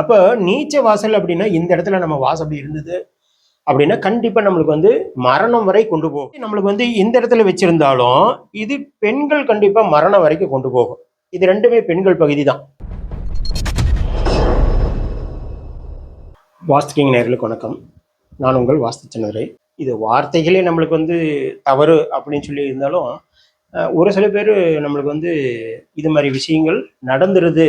அப்போ நீச்ச வாசல் அப்படின்னா இந்த இடத்துல நம்ம வாசல் அப்படி இருந்தது அப்படின்னா கண்டிப்பா நம்மளுக்கு வந்து மரணம் வரை கொண்டு போகும். நம்மளுக்கு வந்து இந்த இடத்துல வச்சிருந்தாலும் இது பெண்கள் கண்டிப்பா மரணம் வரைக்கும் கொண்டு போகும். இது ரெண்டுமே பெண்கள் பகுதி தான் வாஸ்துக்கிங் நேர்களுக்கு வணக்கம். நான் உங்கள் வாஸ்து சின்னரை. இது வார்த்தைகளே நம்மளுக்கு வந்து தவறு அப்படின்னு சொல்லி இருந்தாலும் ஒரு சில பேர் நம்மளுக்கு வந்து இது மாதிரி விஷயங்கள் நடந்துருது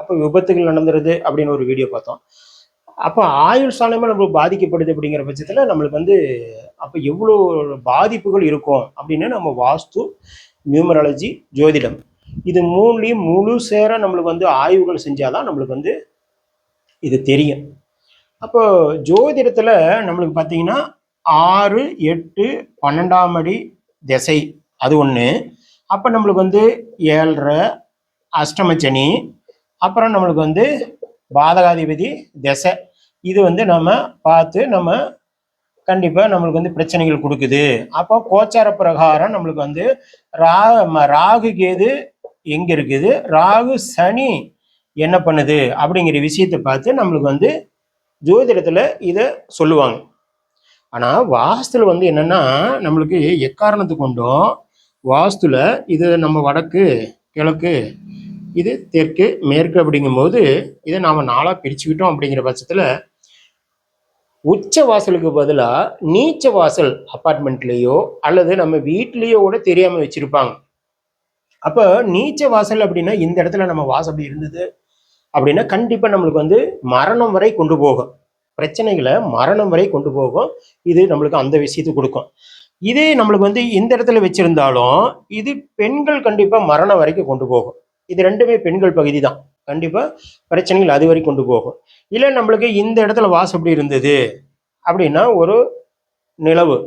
அப்போ விபத்துகள் நடந்துருது அப்படின்னு ஒரு வீடியோ பார்த்தோம். அப்போ ஆயுள் சாணமே நம்மளுக்கு பாதிக்கப்படுது அப்படிங்கிற பட்சத்தில் நம்மளுக்கு வந்து அப்போ எவ்வளோ பாதிப்புகள் இருக்கும் அப்படின்னு நம்ம வாஸ்து நியூமராலஜி ஜோதிடம். இது மூணுலேயும் முழு சேர நம்மளுக்கு வந்து ஆய்வுகள் செஞ்சாதான் நம்மளுக்கு வந்து இது தெரியும். அப்போ ஜோதிடத்தில் நம்மளுக்கு பார்த்தீங்கன்னா ஆறு எட்டு பன்னெண்டாம் அடி திசை அது ஒன்று அப்போ நம்மளுக்கு வந்து ஏழரை அஷ்டமச்சனி அப்புறம் நம்மளுக்கு வந்து பாதகாதிபதி திசை. இது வந்து நம்ம பார்த்து நம்ம கண்டிப்பாக நம்மளுக்கு வந்து பிரச்சனைகள் கொடுக்குது. அப்போ கோச்சார பிரகாரம் நம்மளுக்கு வந்து ரா ம- ராகு கேது எங்கே இருக்குது? ராகு சனி என்ன பண்ணுது? அப்படிங்கிற விஷயத்தை பார்த்து நம்மளுக்கு வந்து ஜோதிடத்தில் இதை சொல்லுவாங்க. ஆனால் வாஸ்துல வந்து என்னென்னா நம்மளுக்கு எக்காரணத்து கொண்டும் வாஸ்துல இது நம்ம வடக்கு கிழக்கு இது தெற்கு மேற்கு அப்படிங்கும்போது இதை நாம் நாளாக பிரிச்சுக்கிட்டோம் அப்படிங்கிற பட்சத்தில் உச்ச வாசலுக்கு பதிலாக நீச்ச வாசல் அப்பார்ட்மெண்ட்லேயோ அல்லது நம்ம வீட்லேயோ கூட தெரியாமல் வச்சுருப்பாங்க. அப்போ நீச்ச வாசல் அப்படின்னா இந்த இடத்துல நம்ம வாசல் அப்படி இருந்தது அப்படின்னா கண்டிப்பாக நம்மளுக்கு வந்து மரணம் வரை கொண்டு போகும். பிரச்சனைகளை மரணம் வரை கொண்டு போகும். இது நம்மளுக்கு அந்த விஷயத்தை கொடுக்கும். இதே நம்மளுக்கு வந்து இந்த இடத்துல வச்சிருந்தாலும் இது பெண்கள் கண்டிப்பாக மரணம் வரைக்கும் கொண்டு போகும். இது ரெண்டுமே பெண்கள் பகுதி தான் கண்டிப்பாக பிரச்சனைகள் அது வரை கொண்டு போகும். இல்லை நம்மளுக்கு இந்த இடத்துல வாசம் எப்படி இருந்தது? அப்படின்னா ஒரு நிலவு.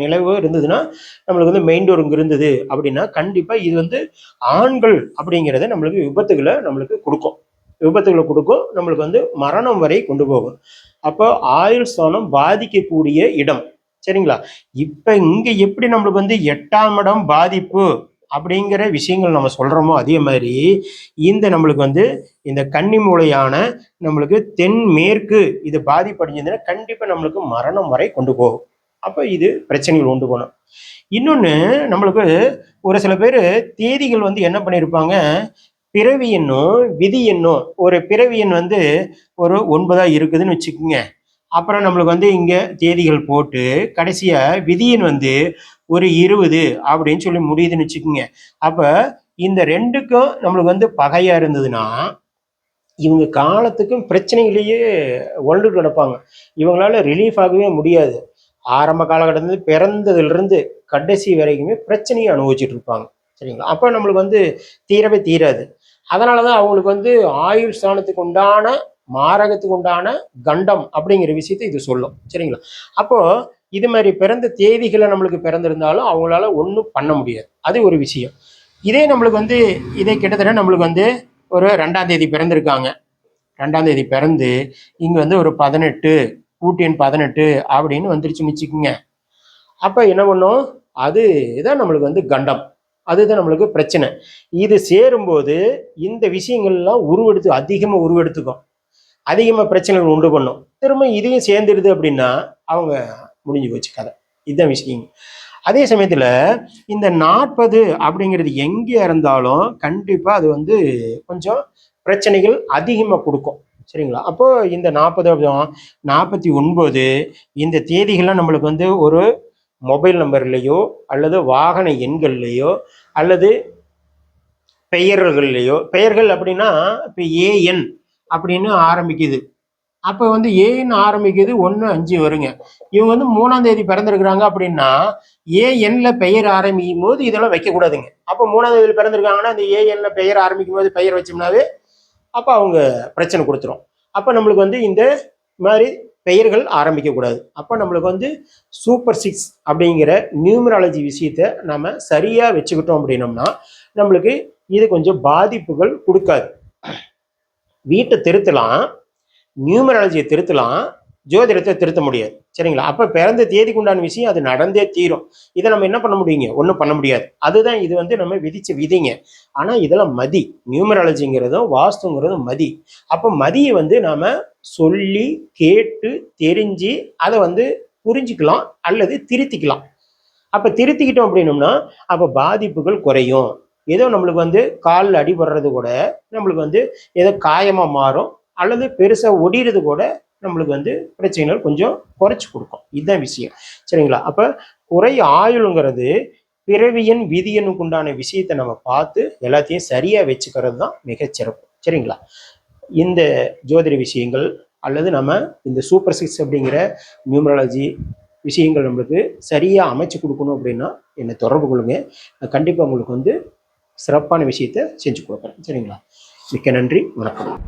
நிலவு இருந்ததுன்னா நம்மளுக்கு வந்து மெயின் டோர் இங்கே இருந்தது. அப்படின்னா கண்டிப்பாக இது வந்து ஆண்கள் அப்படிங்கிறத நம்மளுக்கு விபத்துகளை நம்மளுக்கு கொடுக்கும். விபத்துகளை கொடுக்கும். நம்மளுக்கு வந்து மரணம் வரை கொண்டு போகும். அப்போ ஆயுள் ஸ்தானம் பாதிக்கக்கூடிய இடம். சரிங்களா? இப்போ இங்கே எப்படி நம்மளுக்கு வந்து எட்டாம் இடம் பாதிப்பு? அப்படிங்கிற விஷயங்கள் நம்ம சொல்கிறோமோ அதே மாதிரி இந்த நம்மளுக்கு வந்து இந்த கன்னி மூலையான நம்மளுக்கு தென் மேற்கு இது பாதிப்படைஞ்சதுன்னா கண்டிப்பாக நம்மளுக்கு மரணம் வரை கொண்டு போகும். அப்போ இது பிரச்சனைகள் உண்டு போகணும் இன்னொன்று நம்மளுக்கு ஒரு சில பேர் தேதிகள் வந்து என்ன பண்ணியிருப்பாங்க பிறவி எண்ணும் விதி எண்ணும் ஒரு பிறவி எண் வந்து ஒரு ஒன்பதாக இருக்குதுன்னு வச்சுக்கோங்க. அப்புறம் நம்மளுக்கு வந்து இங்கே தேதிகள் போட்டு கடைசியாக விதியன் வந்து ஒரு இருபது அப்படின்னு சொல்லி முடியுதுன்னு வச்சுக்கோங்க. அப்போ இந்த ரெண்டுக்கும் நம்மளுக்கு வந்து பகையாக இருந்ததுன்னா இவங்க காலத்துக்கும் பிரச்சனைகளையே உழண்டு கிடப்பாங்க. இவங்களால ரிலீஃப் ஆகவே முடியாது. ஆரம்ப காலகட்டத்தில் பிறந்ததுலேருந்து கடைசி வரைக்குமே பிரச்சனையை அனுபவிச்சுட்டு இருப்பாங்க. சரிங்களா? அப்போ நம்மளுக்கு வந்து தீரவே தீராது. அதனால தான் அவங்களுக்கு வந்து ஆயுள் ஸ்தானத்துக்கு உண்டான மாரகத்துக்கு உண்டான கண்டம் அப்படிங்கிற விஷயத்தை இது சொல்லும். சரிங்களா? அப்போ இது மாதிரி பிறந்த தேதிகளை நம்மளுக்கு பிறந்திருந்தாலும் அவங்களால ஒன்றும் பண்ண முடியாது. அது ஒரு விஷயம். இதே நம்மளுக்கு வந்து இதே கிட்டத்தட்ட நம்மளுக்கு வந்து ஒரு ரெண்டாம் தேதி பிறந்திருக்காங்க. ரெண்டாம் தேதி பிறந்து இங்கே வந்து ஒரு பதினெட்டு ஊட்டியின் பதினெட்டு அப்படின்னு வந்துருச்சுன்னு வச்சுக்கோங்க. அப்போ என்ன பண்ணும்? அதுதான் நம்மளுக்கு வந்து கண்டம். அதுதான் நம்மளுக்கு பிரச்சனை. இது சேரும்போது இந்த விஷயங்கள்லாம் உருவெடுத்து அதிகமாக உருவெடுத்துக்கும். அதிகமாக பிரச்சனைகள் உண்டு பண்ணும். திரும்ப இதையும் சேர்ந்துடுது அப்படின்னா அவங்க முடிஞ்சு போச்சு கதை. இதுதான் விஷயம். அதே சமயத்தில் இந்த நாற்பது அப்படிங்கிறது எங்கே இருந்தாலும் கண்டிப்பாக அது வந்து கொஞ்சம் பிரச்சனைகள் அதிகமாக கொடுக்கும். சரிங்களா? அப்போது இந்த நாற்பது நாற்பத்தி ஒன்பது இந்த தேதிகள்லாம் நம்மளுக்கு வந்து ஒரு மொபைல் நம்பர்லேயோ அல்லது வாகன எண்கள்லேயோ அல்லது பெயர்கள்லையோ பெயர்கள் அப்படின்னா இப்போ ஏஎன் அப்படின்னு ஆரம்பிக்குது. அப்போ வந்து ஏன்னு ஆரம்பிக்குது ஒன்று அஞ்சு வருங்க. இவங்க வந்து மூணாம் தேதி பிறந்திருக்கிறாங்க அப்படின்னா ஏஎன்ல பெயர் ஆரம்பிக்கும் போது இதெல்லாம் வைக்கக்கூடாதுங்க அப்போ மூணாம் தேதி பிறந்திருக்காங்கன்னா அந்த ஏஎன்ல பெயர் ஆரம்பிக்கும் போது பெயர் வச்சோம்னாவே அப்போ அவங்க பிரச்சனை கொடுத்துரும். அப்போ நம்மளுக்கு வந்து இந்த மாதிரி பெயர்கள் ஆரம்பிக்கக்கூடாது அப்போ நம்மளுக்கு வந்து சூப்பர் சிக்ஸ் அப்படிங்கிற நியூமராலஜி விஷயத்தை நம்ம சரியாக வச்சுக்கிட்டோம் அப்படின்னோம்னா நம்மளுக்கு இது கொஞ்சம் பாதிப்புகள் கொடுக்காது. வீட்டை திருத்தலாம் நியூமராலஜியை திருத்தலாம் ஜோதிடத்தை திருத்த முடியாது. சரிங்களா? அப்போ பிறந்த தேதிக்கு உண்டான விஷயம் அது நடந்தே தீரும். இதை நம்ம என்ன பண்ண முடியுங்க? ஒன்றும் பண்ண முடியாது. அதுதான் இது வந்து நம்ம விதிச்ச விதிங்க. ஆனால் இதெல்லாம் மதி. நியூமராலஜிங்கிறதும் வாஸ்துங்கிறதும் மதி. அப்போ மதியை வந்து நாம் சொல்லி கேட்டு தெரிஞ்சு அதை வந்து புரிஞ்சுக்கலாம் அல்லது திருத்திக்கலாம். அப்போ திருத்திக்கிட்டோம் அப்படின்னோம்னா அப்போ பாதிப்புகள் குறையும். ஏதோ நம்மளுக்கு வந்து காலில் அடிபடுறது கூட நம்மளுக்கு வந்து ஏதோ காயமாக மாறும் அல்லது பெருசாக ஒடிறது கூட நம்மளுக்கு வந்து பிரச்சனைகள் கொஞ்சம் குறைச்சி கொடுக்கும். இதுதான் விஷயம். சரிங்களா? அப்போ குறை ஆயுளுங்கிறது பிறவியன் விதியனுக்கு உண்டான விஷயத்தை நம்ம பார்த்து எல்லாத்தையும் சரியாக வச்சுக்கிறது தான் மிகச்சிறப்பு சரிங்களா? இந்த ஜோதிட விஷயங்கள் அல்லது நம்ம இந்த சூப்பர் சிக்ஸ் அப்படிங்கிற நியூமராலஜி விஷயங்கள் நம்மளுக்கு சரியாக அமைச்சு கொடுக்கணும் அப்படின்னா என்னை தொடர்பு கொள்ளுங்க. கண்டிப்பாக உங்களுக்கு வந்து சிறப்பான விஷயத்தை செஞ்சு கொடுக்குறேன். சரிங்களா? மிக்க நன்றி. வணக்கம்.